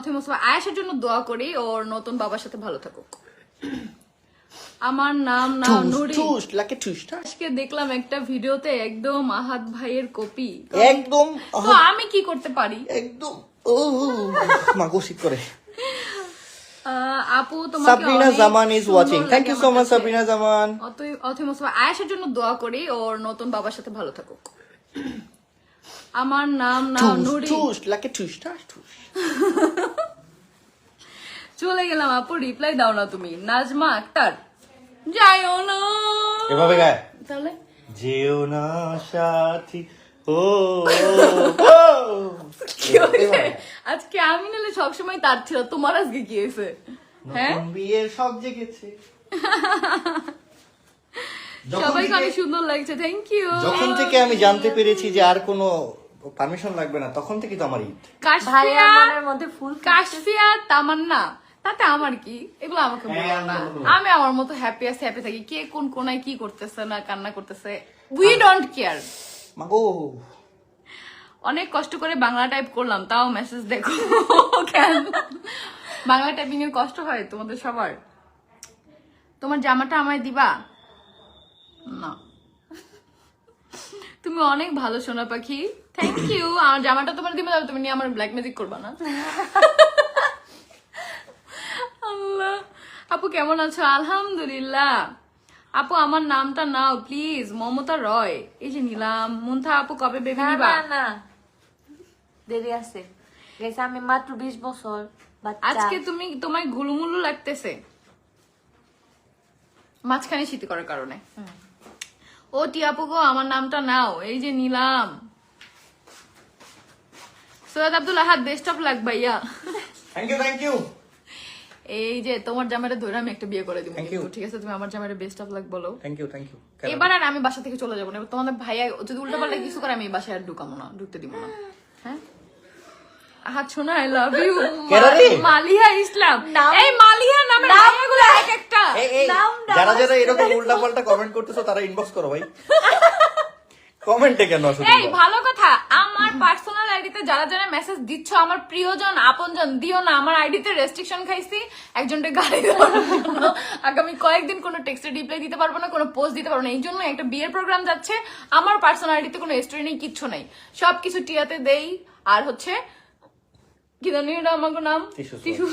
অথই মোস্তফা আয়েশের জন্য দোয়া করি ওর নতুন বাবার সাথে ভালো থাকুক। আমার নাম না নুরি। আজকে দেখলাম একটা ভিডিওতে একদম আহাত ভাইয়ের কপি। একদম তো আমি কি করতে পারি? একদম ও করে। আপু তোমাকে Sabrina Zaman is watching thank you so much Zaman. Mostafa আয়েশের জন্য দোয়া করি ওর নতুন বাবার সাথে ভালো থাকুক। আমার নাম না নুরি। টুস টুস। চলে গেলাম আপু রিপ্লাই দাও না তুমি। নাজমা আক্তার। যাইও না। এভাবে গায়? তাহলে? যেও না সাথী ও আজকে আমি সবসময় তার ছিল তোমার আজকে কি হয়েছে? হ্যাঁ? সব জেগেছে। সবাইকে অনেক সুন্দর লাগছে থ্যাংক ইউ যখন থেকে আমি জানতে পেরেছি যে আর কোনো পারমিশন লাগবে না তখন থেকে তো আমার ঈদ। কাশফিয়া মধ্যে ফুল কাশফিয়া তামান্না। তাতে আমার কি? এগুলো আমাকে বলো। হ্যাঁ, না আমি আমার মতো হ্যাপি আছে হ্যাপি থাকি। কে কোন কোনায় কি করতেছে না কান্না করতেছে উই ডোন্ট কেয়ার অনেক কষ্ট করে বাংলা টাইপ করলাম তাও মেসেজ দেখো। কেন? বাংলা টাইপিং এর কষ্ট হয় তোমাদের সবার? তোমার জামাটা আমায় দিবা? না। তুমি অনেক ভালো সোনা পাখি। থ্যাংক ইউ আমার জামাটা তোমার দিবে তুমি নিয়ে আমার ব্ল্যাক ম্যাজিক করবা না আল্লাহ আপু কেমন আছো? আলহামদুলিল্লাহ। আপু আমার নামটা নাও প্লিজ মমতা রয়। এই যে নিলাম। মুন্থা আপু কবে বেবি না নিবা? না না। দেরি আছে। গেছে আমি মাত্র বিশ বছর বাচ্চা আজকে তুমি তোমায় গুলুমুলু লাগতেছে। মাঝখানে শীত করার কারণে। ও টিয়াপু গো আমার নামটা নাও। এই যে নিলাম। Syed Abdul Ahad best of luck ভাইয়া। থ্যাংক ইউ থ্যাংক ইউ এই যে তোমার জামাইটা ধরে আমি একটা বিয়ে করে দিব. ঠিক আছে? তুমি আমার জামাইটা বেস্ট অফ লাক বলো। থ্যাংক ইউ থ্যাংক ইউ এবার আর আমি বাসা থেকে চলে যাব না। তোমাদের ভাইয়া যদি উল্টা পাল্টা কিছু করে আমি এই বাসায় আর ঢুকাবো না ঢুকতে দিব না। হ্যাঁ? আহাত শোনা আই লাভ ইউ কেডা ইসলাম। এই মালিহা নামে ভাইয়াগুলো এক একটা। এই এই নাম দাও, যারা যারা এরকম উল্টা পাল্টা কমেন্ট করতেছো তারা ইনবক্স করো ভাই। কমেন্টে কেন আসো এই ভালো কথা। আমার পার্সোনাল আইডিতে যারা যারা মেসেজ দিচ্ছ আমার প্রিয়জন আপনজন দিও না। আমার আইডিতে রেস্ট্রিকশন খাইছি। একজনকে গালি দেওয়ার জন্য। আগামী কয়েকদিন কোনো টেক্সটের রিপ্লাই দিতে পারব না কোনো পোস্ট দিতে পারব না। এই জন্য একটা বিয়ের প্রোগ্রাম যাচ্ছে। আমার পার্সোনাল আইডিতে কোনো স্টোরি নেই কিচ্ছু নেই। সবকিছু টিয়াতে দেই। আর হচ্ছে কি জানি এটা আমাকে নাম। টিসু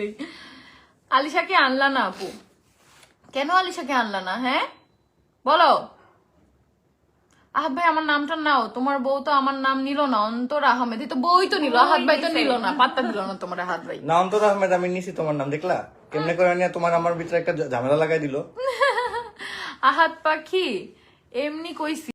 দেই। আলিশাকে আনলা না আপু? কেন আলিশাকে আনলা না হ্যাঁ? বলো। আহাদ ভাই আমার নামটা নাও। তোমার বউ তো আমার নাম নিল না অন্তর আহমেদ। এই তো বই তো নিল আহাত ভাই তো নিল না পাত্তা দিল না তোমার আহাত ভাই। না অন্তর আহমেদ আমি নিছি তোমার নাম দেখলা? কেমনে করে নিয়ে তোমার আমার ভিতরে একটা ঝামেলা লাগাই দিল? আহাত পাখি এমনি কইছি।